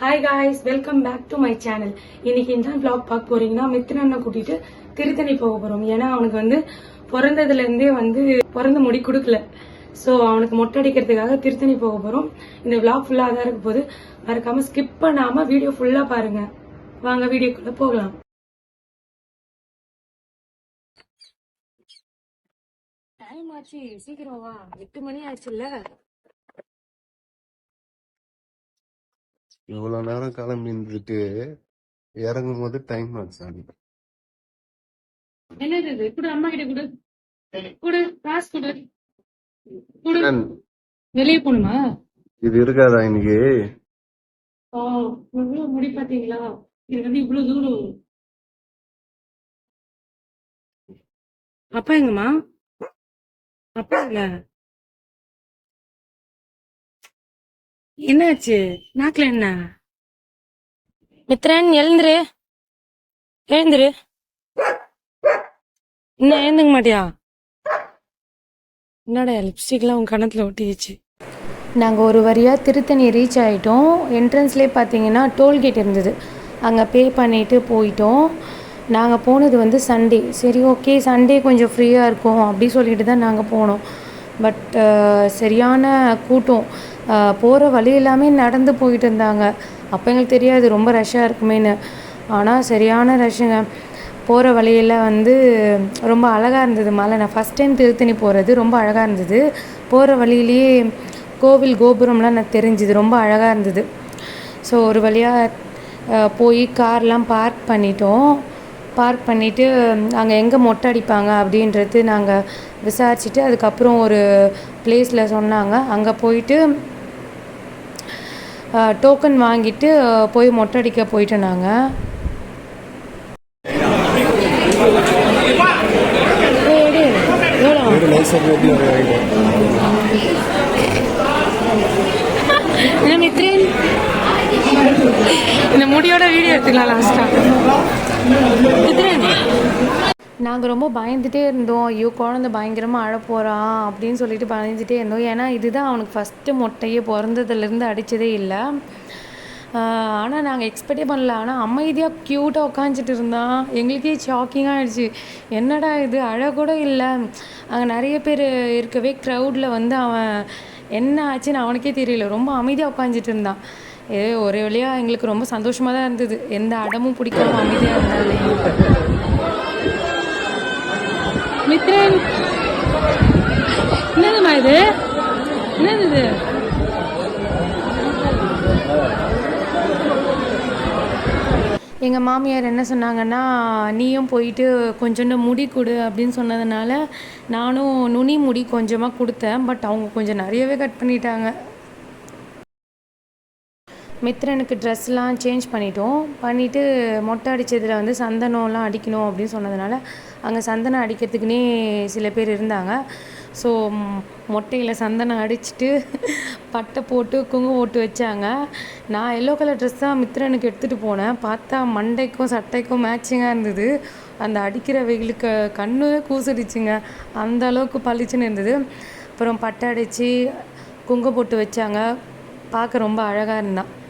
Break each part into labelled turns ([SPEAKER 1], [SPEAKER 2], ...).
[SPEAKER 1] Hi guys welcome back to my channel இன்னைக்கு என்ன black பார்க்க போறீங்கன்னா மித்திரனை கூட்டிட்டு திருத்தணி போக போறோம். ஏன்னா அவனுக்கு வந்து பிறந்ததுல இருந்தே வந்து பிறந்த முடி கொடுக்கல. சோ அவனுக்கு மொட்டை அடிக்கிறதுக்காக திருத்தணி போக போறோம். இந்த vlog ஃபுல்லா தான் இருக்க போது மறக்காம ஸ்கிப் பண்ணாம வீடியோ ஃபுல்லா பாருங்க. வாங்க வீடியோக்குள்ள போகலாம். டைம் ஆச்சு சீக்கிரம் வா. எட்டு மணி ஆச்சுல்ல
[SPEAKER 2] இவ்வளவு நேரம் கிளம்பி இருந்துட்டு இறங்கும் போது டைம் ஆச்சு
[SPEAKER 1] என்னது இது? குடு அம்மா கிட்ட குடு. குடு காசு குடு. குடு. வெளியே போகணுமா
[SPEAKER 2] இது இருக்காதா இன்னைக்கு?
[SPEAKER 1] ஓ இவ்வளவு முடி பாத்தீங்களா இது வந்து இவ்வளவு தூரம். அப்பா எங்கம்மா? அப்பா இல்ல. என்னாச்சு? நாக்குல என்ன? மித்ரன் எழுந்துரு. எழுந்துரு. இன்னும் எழுந்துக்க மாட்டியா? என்னடா லிப்ஸ்டிக்லாம் உன் கணத்துல ஒட்டிடுச்சு
[SPEAKER 3] நாங்கள் ஒரு வழியாக திருத்தணி ரீச் ஆகிட்டோம் என்ட்ரன்ஸ்லேயே பார்த்தீங்கன்னா டோல்கேட் இருந்தது. அங்கே பே பண்ணிவிட்டு போயிட்டோம். நாங்கள் போனது வந்து சண்டே சரி ஓகே சண்டே கொஞ்சம் ஃப்ரீயாக இருக்கும் அப்படி சொல்லிட்டு தான் நாங்கள் போனோம். பட் சரியான கூட்டம். போகிற வழி எல்லாமே நடந்து போயிட்டு இருந்தாங்க. அப்போ எங்களுக்கு தெரியாது ரொம்ப ரஷ்ஷாக இருக்குமேன்னு. ஆனால் சரியான ரஷ்ஷுங்க போகிற வழியில் வந்து ரொம்ப அழகாக இருந்தது. மலை நான் ஃபஸ்ட் டைம் திருத்தணி போகிறது ரொம்ப அழகாக இருந்தது. போகிற வழியிலேயே கோவில் கோபுரம்லாம் நான் தெரிஞ்சுது. ரொம்ப அழகாக இருந்தது. ஸோ ஒரு வழியாக போய் கார்லாம் பார்க் பண்ணிட்டோம். பார்க் பண்ணிவிட்டு அங்கே எங்கே மொட்டை அடிப்பாங்க அப்படின்றது நாங்கள் விசாரிச்சுட்டு அதுக்கப்புறம் ஒரு பிளேஸில் சொன்னாங்க. அங்கே போயிட்டு டோக்கன் வாங்கிட்டு போய் மொட்டை அடிக்க போயிட்டோம் நாங்கள்
[SPEAKER 1] மித்ரன்? இந்த முடியோட வீடியோ எடுத்துக்கலாம் லாஸ்டா
[SPEAKER 3] நாங்கள் ரொம்ப பயந்துட்டே இருந்தோம். ஐயோ குழந்தை பயங்கரமாக அழ போகிறான் அப்படின்னு சொல்லிட்டு பயந்துட்டே இருந்தோம். ஏன்னா இதுதான் அவனுக்கு ஃபஸ்ட்டு மொட்டையே பிறந்ததுலேருந்து அடித்ததே இல்லை. ஆனால் நாங்கள் எக்ஸ்பெக்டே பண்ணல. ஆனால் அமைதியாக க்யூட்டாக உட்காந்துட்டு இருந்தான் எங்களுக்கே ஷாக்கிங்காக ஆயிடுச்சு. என்னடா இது? அழ கூட இல்லை. அங்கே நிறைய பேர் இருக்கவே க்ரௌடில் வந்து அவன் என்ன ஆச்சுன்னு அவனுக்கே தெரியல. ரொம்ப அமைதியாக உட்காந்துட்டு இருந்தான். ஏ ஒரே வழியாக எங்களுக்கு ரொம்ப சந்தோஷமாக தான் இருந்தது. எந்த அடமும் பிடிக்காம அமைதியாக இருந்தாலே.
[SPEAKER 1] மித்ரன் என்னதுமா இது? என்னது இது?
[SPEAKER 3] எங்கள் மாமியார் என்ன சொன்னாங்கன்னா நீயும் போயிட்டு கொஞ்சோண்டு முடி கொடு அப்படின்னு சொன்னதுனால நானும் நுனி முடி கொஞ்சமாக கொடுத்தேன். பட் அவங்க கொஞ்சம் நிறையவே கட் பண்ணிட்டாங்க. மித்ரனுக்கு ட்ரெஸ்லாம் சேஞ்ச் பண்ணிட்டோம். பண்ணிவிட்டு மொட்டை அடித்ததில் வந்து சந்தனம்லாம் அடிக்கணும் அப்படின்னு சொன்னதுனால அங்கே சந்தனம் அடிக்கிறதுக்குனே சில பேர் இருந்தாங்க. ஸோ மொட்டையில் சந்தனம் அடிச்சுட்டு பட்டை போட்டு குங்குமம் போட்டு வச்சாங்க. நான் எல்லோ கலர் ட்ரெஸ் தான் மித்ரனுக்கு எடுத்துகிட்டு போனேன். பார்த்தா மண்டைக்கும் சட்டைக்கும் மேட்சிங்காக இருந்தது. அந்த அடிக்கிற வெயிலுக்கு கண்ணு கூசடிச்சுங்க. அந்த அளவுக்கு பளிச்சுன்னு இருந்தது. அப்புறம் பட்டை அடித்து குங்குமம் போட்டு வச்சாங்க. பார்க்க ரொம்ப அழகாக இருந்தான்.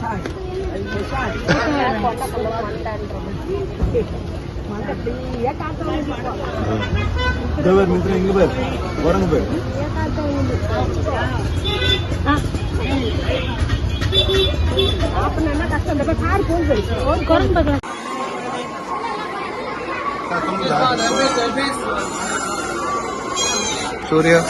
[SPEAKER 1] மொட்டை அடிச்சு வச்சேன்.
[SPEAKER 2] மித்ரன் மித்ரன் இங்க பேர் உடம்பு பேர்
[SPEAKER 1] குரங்கு பார்க்கலாம்
[SPEAKER 2] Surya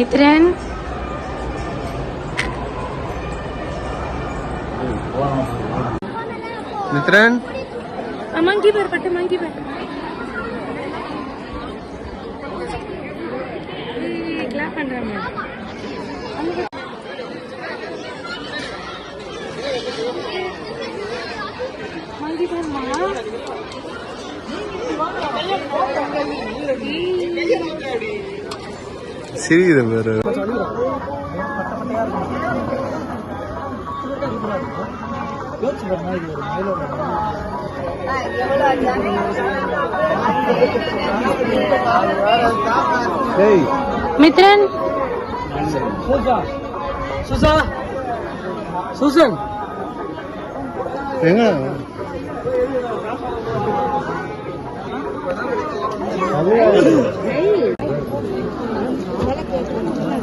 [SPEAKER 1] ini
[SPEAKER 2] tren
[SPEAKER 1] ini tren amangki berpatah amangki berpatah ini kelapan ramai
[SPEAKER 2] சிரிக்குது வேறு டேய்
[SPEAKER 1] மித்ரன்.
[SPEAKER 2] எங்க?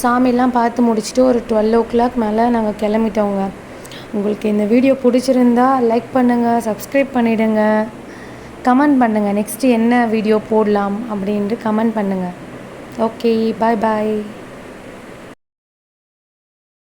[SPEAKER 3] சாமிலாம் பார்த்து முடிச்சுட்டு ஒரு டுவெல் ஓ கிளாக் மேலே நாங்கள் கிளம்பிட்டோங்க. உங்களுக்கு இந்த வீடியோ பிடிச்சிருந்தா லைக் பண்ணுங்கள் சப்ஸ்கிரைப் பண்ணிவிடுங்க கமெண்ட் பண்ணுங்கள் நெக்ஸ்ட்டு என்ன வீடியோ போடலாம் அப்படின்ட்டு கமெண்ட் பண்ணுங்கள் ஓகே பாய் பாய்